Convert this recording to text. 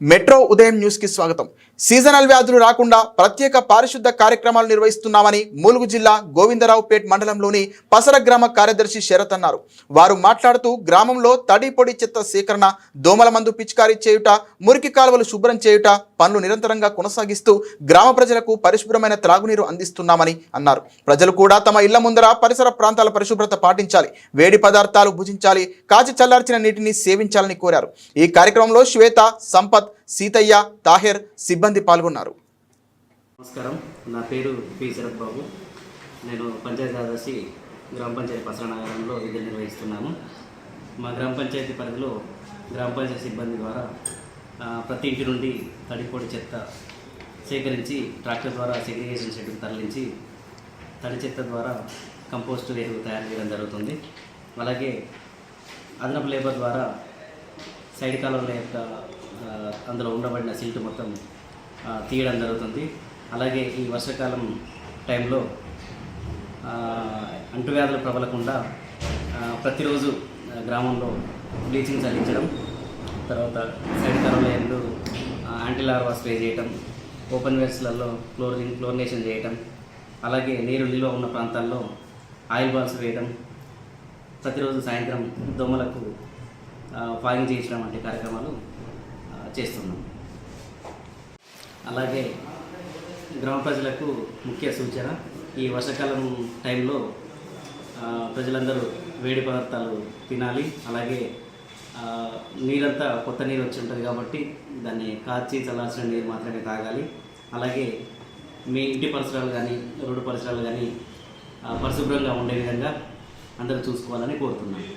Metro ఉదయం న్యూస్కి స్వాగతం. సీజనల్ వ్యాధులు రాకుండా ప్రత్యేక పారిశుద్ధ కార్యక్రమాలు నిర్వహిస్తున్నామని ములుగు జిల్లా గోవిందరావుపేట్ మండలంలోని పసర గ్రామ కార్యదర్శి శరత్ అన్నారు. వారు మాట్లాడుతూ గ్రామంలో తడి పొడి చెత్త సేకరణ దోమల మందు పిచికారీ చేయుట మురికి కాలువలు శుభ్రం చేయుట పనులు నిరంతరంగా కొనసాగిస్తూ గ్రామ ప్రజలకు పరిశుభ్రమైన త్రాగునీరు అందిస్తున్నామని అన్నారు. ప్రజలు కూడా తమ ఇళ్ళ ముందర పరిసర ప్రాంతాల పరిశుభ్రత పాటించాలి వేడి పదార్థాలు భుజించాలి కాచి చల్లార్చిన నీటిని సేవించాలని కోరారు. ఈ కార్యక్రమంలో శ్వేత సంపత్ సీతయ్య తాహెర్ సిబ్బంది పాల్గొన్నారు. నమస్కారం. నా పేరు పి. శరత్ బాబు నేను పంచాయతీ కార్యదర్శి గ్రామ పంచాయతీ పసర నగరంలో విధులు నిర్వహిస్తున్నాను. మా గ్రామ పంచాయతీ పరిధిలో గ్రామ పంచాయతీ సిబ్బంది ద్వారా ప్రతి ఇంటి నుండి తడిపొడి చెత్త సేకరించి ట్రాక్టర్ ద్వారా సెగ్రిగేషన్ షెడ్కి తరలించి తడి చెత్త ద్వారా కంపోస్ట్ ఎరువు తయారు చేయడం జరుగుతుంది. అలాగే అదనపు లేబర్ ద్వారా సైడ్ కాలంలో యొక్క అందులో ఉండబడిన సిల్ట్ మొత్తం తీయడం జరుగుతుంది. అలాగే ఈ వర్షాకాలం టైంలో అంటువ్యాధులు ప్రబలకుండా ప్రతిరోజు గ్రామంలో బ్లీచింగ్ చల్లించడం తర్వాత సైడ్ కాలంలో యాంటీలార్వా స్ప్రే చేయటం ఓపెన్ వేర్స్లలో క్లోరిన్ క్లోరినేషన్ చేయటం అలాగే నీరు నిల్వ ఉన్న ప్రాంతాల్లో ఆయిల్ బాల్స్ వేయడం ప్రతిరోజు సాయంత్రం దోమలకు ఫాగింగ్ చేయించడం వంటి కార్యక్రమాలు చేస్తున్నాం. అలాగే గ్రామ ప్రజలకు ముఖ్య సూచన ఈ వర్షాకాలం టైంలో ప్రజలందరూ వేడి పదార్థాలు తినాలి. అలాగే నీరంతా కొత్త నీరు వచ్చి ఉంటుంది కాబట్టి దాన్ని కాచి చల్లాల్సిన నీరు మాత్రమే తాగాలి. అలాగే మీ ఇంటి పరిసరాలు కానీ రోడ్డు పరిసరాలు కానీ పరిశుభ్రంగా ఉండే విధంగా అందరూ చూసుకోవాలని కోరుతున్నాను